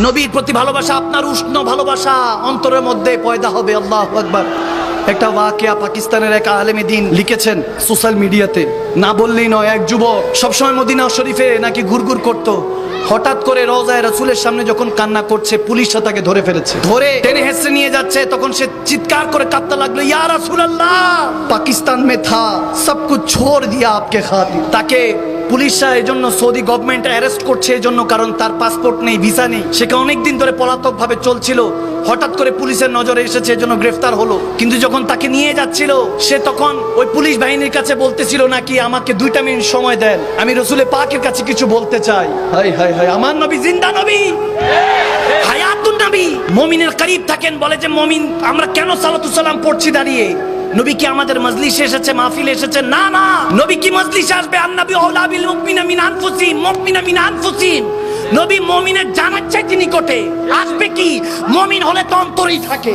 নবীর প্রতি ভালোবাসা, আপনার উষ্ণ ভালোবাসা অন্তরের মধ্যে পয়দা হবে, আল্লাহ একবার একটা ওয়াকিয়া পাকিস্তানের এক আলেমে দিন লিখেছেন সোশ্যাল মিডিয়াতে, না বললেই নয়, এক যুবক সবসময় মদিনা শরীফে নাকি ঘুরঘুর করত। হঠাৎ করে রোজায় রসুলের সামনে যখন কান্না করছে পুলিশরা তাকে ধরে ফেলেছে। ধরে টেনে হেসে নিয়ে যাচ্ছে, তখন সে চিৎকার করে কাঁদতে লাগল, ইয়া আল্লাহ পাকিস্তান মে থা, সব কুছ ছোড় দিয়া আপকে খাতির তাকে পুলিশরা এই জন্য সৌদি গভর্নমেন্ট অ্যারেস্ট করছে এই জন্য কারণ তার পাসপোর্ট নেই ভিসা নেই। সেকে অনেকদিন ধরে পলাতক ভাবে চলছিল। হঠাৎ করে পুলিশের নজরে এসেছে এই জন্য গ্রেফতার হলো। কিন্তু যখন তাকে নিয়ে যাচ্ছিল, সে তখন ওই পুলিশ বাহিনীর কাছে বলতেছিল নাকি, আমাকে দুইটা মিনিট সময় দেন, আমি রসুলের পাকের কাছে কিছু বলতে চাই। হাই হাই হাই আমার নবী জিন্দা নবী! হায়াতুন নবী! মমিনের করিব থাকেন, বলে যে, মমিন, আমরা কেন সালাম পড়ছি দাঁড়িয়ে? নবী কি আমাদের মজলিসে এসেছে, মাহফিল এসেছে? না না, নবী কি মজলিসে আসবে? আন্নাবি আউলা বিল মুমিনা মিন আনফুসিহিম, মুমিনা মিন আনফুসিহিম। নবী মমিনের জানার তিনি নিকটে আসবে কি? মমিন হলে তো অন্তরেই থাকে।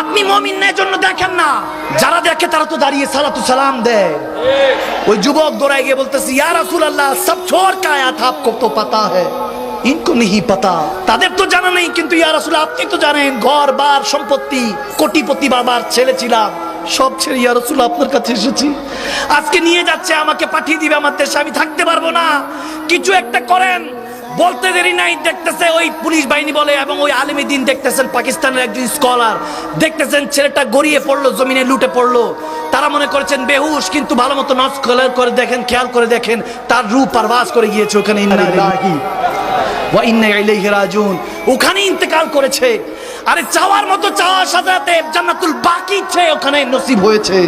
আপনি মমিন নেয় জন্য দেখেন না। যারা দেখে তারা তো দাঁড়িয়ে সালাতু সালাম দেয়। ওই যুবক দৌড়ায় গিয়ে বলতেছে, ইয়া রাসুল আল্লাহ সব ছোর কায়া আপকো তো পাতা হ্যায়। ইনকো নেহি পাতা। তাদের তো জানা নেই, কিন্তু ইয়া রাসুল, আপনি তো জানেন, ঘর বার সম্পত্তি, কোটিপতি বাবার ছেলে ছিলাম। সব ছেড়ে ইয়া রাসূল আপনার কাছে এসেছি। আজকে নিয়ে যাচ্ছে আমাকে পাঠিয়ে দিবে আমার দেশে আমি থাকতে পারব না। কিছু একটা করেন। বলতে দেরি নাই দেখতেছে ওই পুলিশ বাহিনী বলে এবং ওই আলেমী দিন দেখতেছেন পাকিস্তানের একজন স্কলার দেখতেছেন ছেলেটা গড়িয়ে পড়ল জমিনে লুটে পড়ল। তারা মনে করেছেন বেহুশ কিন্তু ভালো মতো নজ করে দেখেন খেয়াল করে দেখেন তার রূপ পারভাস করে গিয়েছে ওখানে। ইন্না ইলাইহি রাজিউন। ওখানে ইন্তেকাল করেছে। আরে চাওয়ার মতো চাওয়ার সাথে সাথে জান্নাতুল বাকি চেয়ে ওখানে নসিব হয়েছে।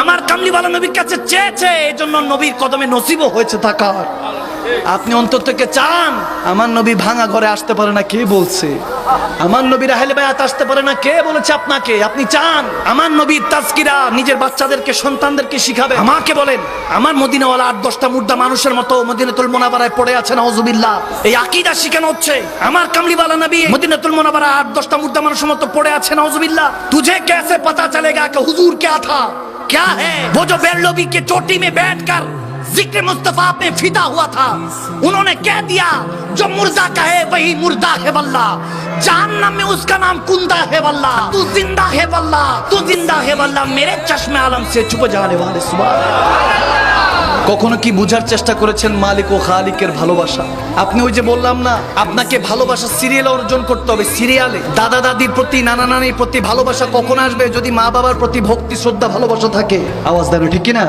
আমার কামলিওয়ালা নবীর কাছে চেয়েছে এই জন্য নবীর কদমে নসিবও হয়েছে থাকার। আপনি অন্তর থেকে চান, আমার নবী ভাঙা ঘরে আসতে পারে না, কে বলছে? আমার নবী রাহেলে বায়াত আসতে পারে না, কে বলেছে আপনাকে? আপনি চান, আমার নবী তাজকিরা নিজের বাচ্চাদেরকে, সন্তানদেরকে শিখাবে। আমাকে বলেন, আমার মদিনাওয়ালা আট, দশটা মুদ্রা মানুষের মতো মদিনাতুল মোনাবারায় পড়ে আছে না নজুবিল্লাহ এই আকিদা শিখানো হচ্ছে। আমার কামলিওয়ালা নবী মদিনাতুল মোনাবারা আট, দশটা মুদ্রা মানুষের মতো পড়ে আছে না নজুবিল্লাহ তুঝে কেসে পাতা চলেগা, কে হুজুর কে আথা। क्या है वो जो কে के মে में কর। जिक्र मुस्तफा पे फिदा हुआ था उन्होंने कह दिया जो मुर्दा कहे वही मुर्दा है वल्ला जहन्नम में उसका नाम कुंदा है वल्ला तू जिंदा है वल्ला तू जिंदा है वल्ला मेरे चश्मे आलम से छुप जाने वाले सुबह কখনো কি বুঝার চেষ্টা করেছেন মালিক ও খালিকের ভালোবাসা আপনি ওই যে বললাম না আপনাকে ভালোবাসা সিরিয়াল অর্জন করতে হবে সিরিয়ালে দাদা দাদির প্রতি নানা নানির প্রতি ভালোবাসা কখন আসবে যদি মা বাবার প্রতি ভক্তি শ্রদ্ধা ভালোবাসা থাকে আওয়াজ দেন ঠিক কিনা